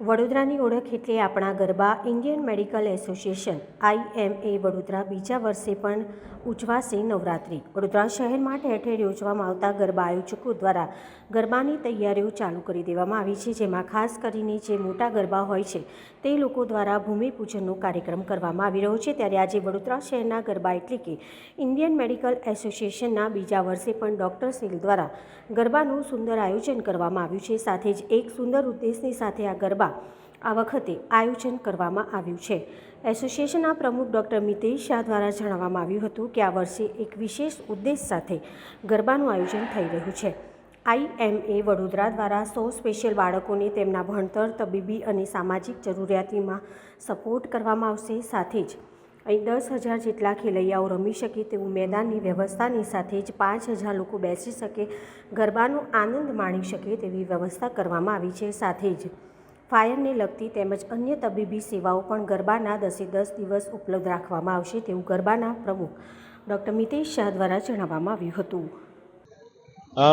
વડોદરાની ઓળખ એટલે આપણા garba Indian medical association IMA Vadodara. બીજા વર્ષે પણ ઉજવાશે નવરાત્રિ. વડોદરા શહેરમાં ઠેર ઠેર યોજવામાં આવતા ગરબા આયોજકો દ્વારા ગરબાની તૈયારીઓ ચાલુ કરી દેવામાં આવી છે, જેમાં ખાસ કરીને જે મોટા ગરબા હોય છે, તે લોકો દ્વારા ભૂમિપૂજનનો કાર્યક્રમ કરવામાં આવી રહ્યો છે. ત્યારે આજે વડોદરા શહેરના ગરબા એટલે કે ઇન્ડિયન મેડિકલ એસોસિએશનના બીજા વર્ષે પણ ડૉક્ટર સેલ દ્વારા ગરબાનું સુંદર આયોજન કરવામાં આવ્યું છે. સાથે જ એક સુંદર ઉદ્દેશની સાથે આ ગરબા આ વખતે આયોજન કરવામાં આવ્યું છે. એસોસિએશનના પ્રમુખ ડૉક્ટર મિતેશ શાહ દ્વારા જણાવવામાં આવ્યું હતું કે આ વર્ષે એક વિશેષ ઉદ્દેશ સાથે ગરબાનું આયોજન થઈ રહ્યું છે. આઈએમએ વડોદરા દ્વારા સો સ્પેશિયલ બાળકોને તેમના ભણતર, તબીબી અને સામાજિક જરૂરિયાતીમાં સપોર્ટ કરવામાં આવશે. સાથે જ અહીં દસ હજાર જેટલા ખેલૈયાઓ રમી શકે તેવું મેદાનની વ્યવસ્થાની સાથે જ પાંચ હજાર લોકો બેસી શકે, ગરબાનો આનંદ માણી શકે તેવી વ્યવસ્થા કરવામાં આવી છે. સાથે જ ફાયરને લગતી તેમજ અન્ય તબીબી સેવાઓ પણ ગરબાના દસે દસ દિવસ ઉપલબ્ધ રાખવામાં આવશે તેવું ગરબાના પ્રમુખ ડૉક્ટર મિતેશ શાહ દ્વારા જણાવવામાં આવ્યું હતું.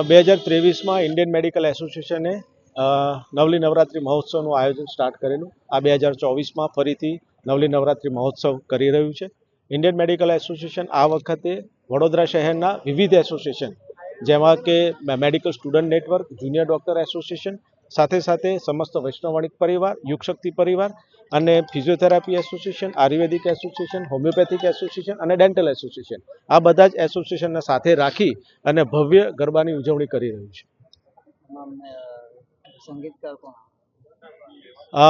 બે હજાર ત્રેવીસમાં ઇન્ડિયન મેડિકલ એસોસિએશને નવલી નવરાત્રિ મહોત્સવનું આયોજન સ્ટાર્ટ કરેલું. આ બે હજાર ચોવીસમાં ફરીથી નવલી નવરાત્રિ મહોત્સવ કરી રહ્યું છે. ઇન્ડિયન મેડિકલ એસોસિએશન આ વખતે વડોદરા શહેરના વિવિધ એસોસિએશન, જેમાં કે medical student network, junior doctor association સાથે સાથે સમસ્ત વૈષ્ણવણિક પરિવાર, યુગશક્તિ પરિવાર અને physiotherapy association, Ayurvedic association, homeopathic association અને ડેન્ટલ એસોસિએશન. આ બધા જ એસોસિએશનને સાથે રાખી અને ભવ્ય ગરબાની ઉજવણી કરી રહ્યું છે.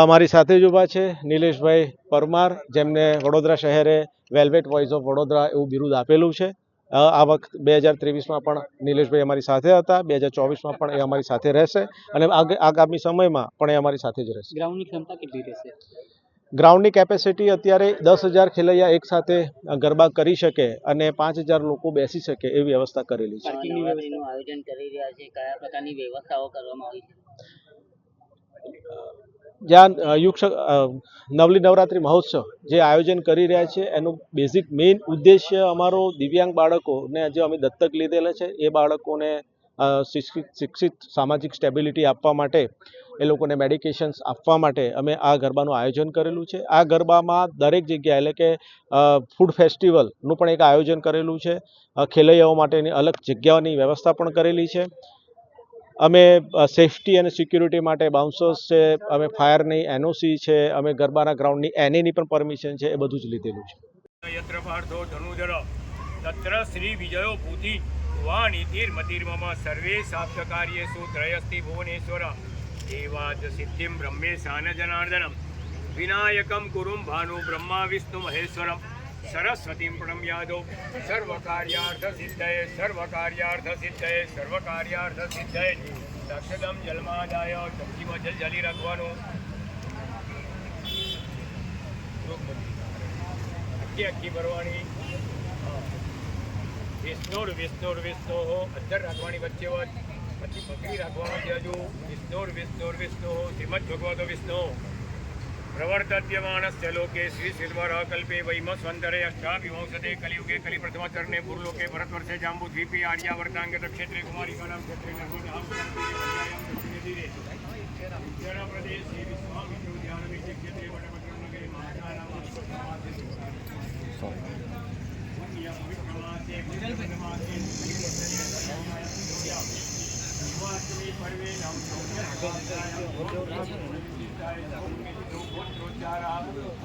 મારી સાથે જ ઊભા છે નિલેશભાઈ પરમાર, જેમને વડોદરા શહેરે વેલ્વેટ વોઇસ ઓફ વડોદરા એવું બિરુદ આપેલું છે. આ વખત બે હજાર ત્રેવીસમાં પણ નિલેશભાઈ અમારી સાથે હતા બે હજાર ચોવીસમાં પણ એ અમારી સાથે રહેશે અને આગામી સમયમાં પણ એ અમારી સાથે જ રહેશે. ગ્રાઉન્ડની ક્ષમતા કેટલી રહેશે? ગ્રાઉન્ડની કેપેસિટી અત્યારે દસ હજાર ખેલૈયા એક સાથે ગરબા કરી શકે અને પાંચ હજાર લોકો બેસી શકે એવી વ્યવસ્થા કરેલી છે. પાર્કિંગની આયોજન કરી રહ્યા છે. કયા પ્રકારની વ્યવસ્થાઓ કરવામાં આવી છે? જ્યાં યુગ નવલી નવરાત્રિ મહોત્સવ જે આયોજન કરી રહ્યા છે, એનું બેઝિક મેઇન ઉદ્દેશ્ય અમારો દિવ્યાંગ બાળકોને જે અમે દત્તક લીધેલા છે, એ બાળકોને શિક્ષિત શિક્ષિત સામાજિક સ્ટેબિલિટી આપવા માટે, એ લોકોને મેડિકેશન્સ આપવા માટે અમે આ ગરબાનું આયોજન કરેલું છે. આ ગરબામાં દરેક જગ્યાએ, એટલે કે ફૂડ ફેસ્ટિવલનું પણ એક આયોજન કરેલું છે. ખેલૈયાઓ માટેની અલગ જગ્યાઓની વ્યવસ્થા પણ કરેલી છે. અમે સેફટી અને સિક્યુરિટી માટે બાઉન્સર્સ છે, અમે ફાયરની એનઓસી છે, અમે ગરબાના ગ્રાઉન્ડની એનીની પણ પરમિશન છે, એ બધું જ લીધેલું છે. યત્રભાર્ધો ધનુજર તત્ર શ્રી વિજયો ભૂતિ વાણીતિર્મતિર્મમ સર્વે શાસ્ત્ર કાર્યેશુ ત્રયસ્તિ ભુવનેશ્વર. એવા જ સિદ્ધિમ બ્રહ્મેશાન જનાર્દનમ વિનાયકમ કુરુમ ભાનુ બ્રહ્મા વિષ્ણુ મહેશ્વરમ. સરસ્વતીમ પ્રણમ્યાદો સર્વ કાર્યાર્થ સિદ્ધય સર્વ કાર્યાર્થ સિદ્ધય સર્વ કાર્યાર્થ સિદ્ધય દક્ષદમ જલમાદાય ચમચીમાં જલ જલી રાખવાનું આખી આખી ભરવાની વિષ્ણુર વિષ્ણુર વિષ્ણુ અંદર રાખવાની વચ્ચે વચ્ચે પછી પકડી રાખવાનો છે હજુ વિષ્ણુર વિષ્ણુર વિષ્ણુ શ્રીમદ ભગવાન વિષ્ણુ પ્રવર્તત્યમાનસ્ય લોકે શ્રી સિલ્વર કલ્પે વૈમસ્વંતરે અષ્ટાભિવંશતે કલિયુગે કલિ પ્રથમચરણે ભૂર્લોકે ભરતવર્ષે જાંબુ દ્વીપે આર્યાવર્તાંગ ક્ષેત્રે કુમારિકાનામ ક્ષેત્રે નર્મદામ પ્રદેશ વિશ્વામિત્રો ધ્યાન